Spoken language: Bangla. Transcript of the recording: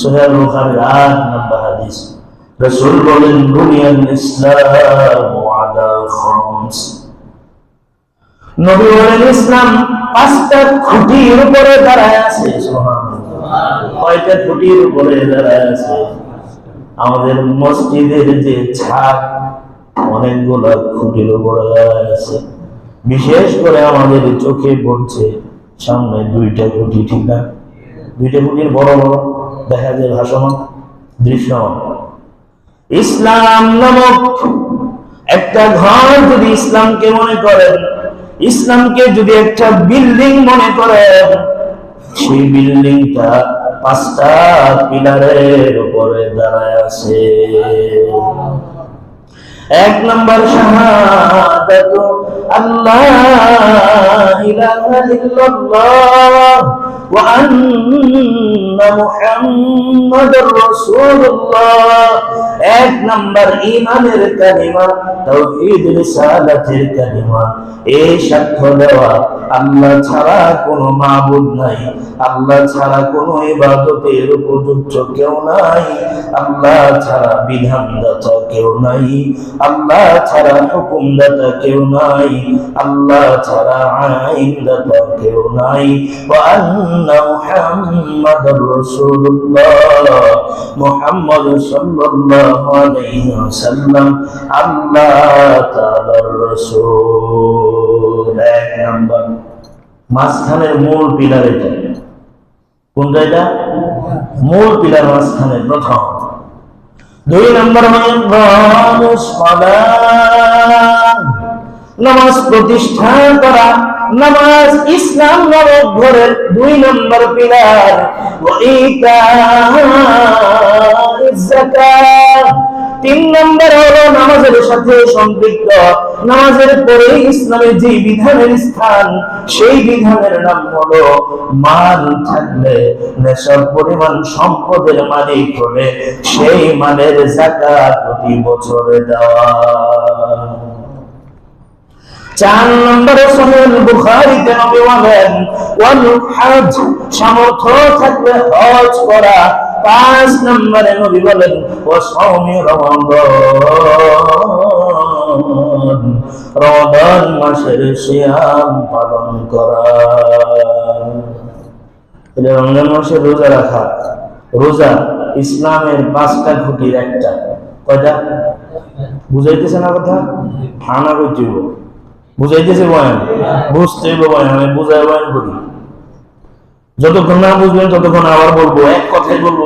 সোহেল বুখারীর আট নম্বর হাদিস, রাসূল বলেন ইসলাম খামস। নবী বলেন, ইসলাম পাঁচটা খুঁটির উপরে দাঁড়ায় আছে। কয়টা খুঁটির উপরে দাঁড়ায় আছে? আমাদের মসজিদের যে ছাদ, অনেকগুলো খুঁটির উপরে দাঁড়ায় আছে। বিশেষ করে আমাদের চোখে পড়ছে সামনে দুইটা খুঁটি, ঠিক না? দুইটা খুঁটির বড় বড়। দেখা যায় ভাসমান দৃশ্যমান। ইসলাম নামক একটা ঘর যদি ইসলামকে মনে করেন ইসলামকে যদি একটা বিল্ডিং মনে করেন সেই বিল্ডিংটা পাঁচটা পিলারের উপরে দাঁড়ায় আছে। এক নম্বর শাহাদাতু, আল্লাহ ওয়া আন্না মুহাম্মাদুর রাসূলুল্লাহ। এক নম্বর ঈমানের কালিমা, তাওহীদ রিসালাতের কালিমা। এই সাক্ষ্য দেওয়া আল্লাহ ছাড়া কোনো মাবুদ নাই। আল্লাহ ছাড়া কোনো ইবাদতের উপযুক্ত কেউ নাই। আল্লাহ ছাড়া বিধানদাতা কেউ নাই। আল্লাহ ছাড়া হুকুমদাতা কেউ নাই। আল্লাহ ছাড়া আইনদাতা কেউ নাই। আন্না মুহাম্মাদুর রাসূলুল্লাহ মুহাম্মদ সাল্লাল্লাহু আলাইহি ওয়াসাল্লাম আল্লাহ তাআলার রাসূল এক নাম্বার মাঝখানের মূল পিলার এটা। কোনটা এটা? মূল পিলার মাঝখানে প্রথম। দুই নম্বর নামাজ প্রতিষ্ঠা করা, নামাজ ইসলাম নামক ঘরের দুই নম্বর পিলার। তিন নম্বর হলো নামাজের সাথে সম্পৃক্ত। নামাজের পরে ইসলামের যে বিধানের স্থান, সেই বিধানের নাম হলো মাল থাকলে নেশার পরিমাণ সম্পদের মালিক হলে সেই মালের জাকাত প্রতি বছরে দেওয়া। চার নম্বরে সহিহ বুখারীতে নবী বলেন ওয়াল হজ সামর্থ্য থাকলে হজ করা। পাঁচ নম্বরে নবী বলেন ও সৌমি রমাদান। রমাদান মাসের সিয়াম পালন করা। এটা রমজান মাসে রোজা রাখা। রোজা ইসলামের পাঁচটা খুঁটির একটা। কয়টা? বুঝাইতেছে না কথা? ফানা করতে বুঝাইতেছে বয়ান? বুঝতে বয়ান, আমি বুঝাই বয়ান করি। যতক্ষণ না বুঝবেন ততক্ষণ আবার বলব, এক কথাই বলব।